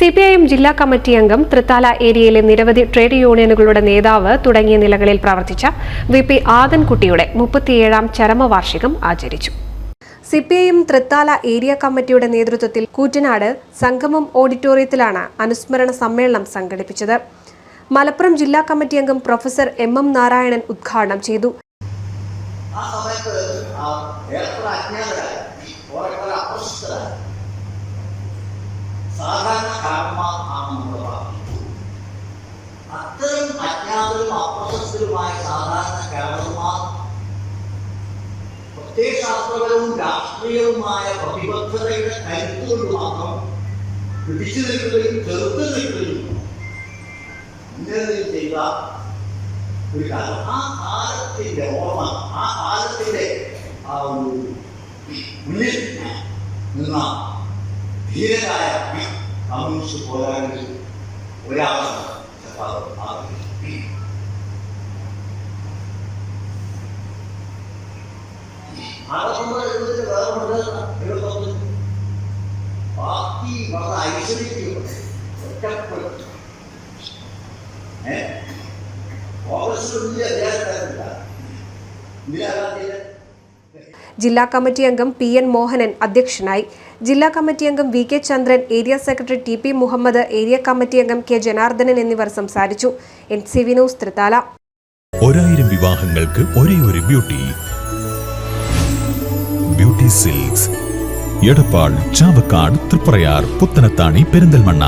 C P I M ജില്ലാ committee അംഗം തൃത്താല ഏരിയയിലെ നിരവധി ട്രേഡ് യൂണിയനുകളുടെ നേതാവ് തുടങ്ങിയ നിലകളിൽ പ്രവർത്തിച്ച വി പി ആദൻകുട്ടിയുടെ മുപ്പത്തിയേഴാം ചരമവാർഷികം ആചരിച്ചു. C P I M Thrithala area കമ്മിറ്റിയുടെ നേതൃത്വത്തിൽ കൂറ്റനാട് സംഗമം ഓഡിറ്റോറിയത്തിലാണ് അനുസ്മരണ സമ്മേളനം സംഘടിപ്പിച്ചത്. മലപ്പുറം ജില്ലാ കമ്മിറ്റി അംഗം പ്രൊഫസർ എം എം നാരായണൻ ഉദ്ഘാടനം ചെയ്തു. ആ സമയത്ത് അജ്ഞാതരായ ഏറെക്കുറെ നമ്മുടെ പാർട്ടി അത്തരം അജ്ഞാതരും അപ്രശസ്തരുമായ സാധാരണക്കാരന്മാർ പ്രത്യയശാസ്ത്രപരവും രാഷ്ട്രീയവുമായ പ്രതിബദ്ധതയുടെ കരുത്തുകൊണ്ട് മാത്രം പിടിച്ചു നിൽക്കുകയും ചെറുത്ത് നിൽക്കുകയും ചെയ്ത ഒരു കാലം ആ കാലത്തിന്റെ ഓർമ്മ ആ കാലത്തിന്റെ ആ ഒരു മുന്നിൽ നിന്ന ധീരരായ අමනුෂ්‍ය පොළවන්නේ ඔය අවස්ථාව සපල ආවේ. ආරම්භය ඉඳලා ආරම්භ කරලා පාටි වල ඓශ්වර්යය ඔක්කොත් ඈ? ඔවසුලිය දැස්තරලා මිලාලා ജില്ലാ കമ്മിറ്റി അംഗം പി എൻ മോഹനൻ അധ്യക്ഷനായി. ജില്ലാ കമ്മിറ്റി അംഗം V K Chandran area secretary T P Muhammad area committee അംഗം കെ ജനാർദ്ദനൻ എന്നിവർ സംസാരിച്ചു. N C V news Thrithala. ഒരായിരം വിവാഹങ്ങൾക്ക് ഒരേ ഒരു beauty. Beauty silks. Edappal Chavakkad Triprayar Puthanathani Perinthalmanna.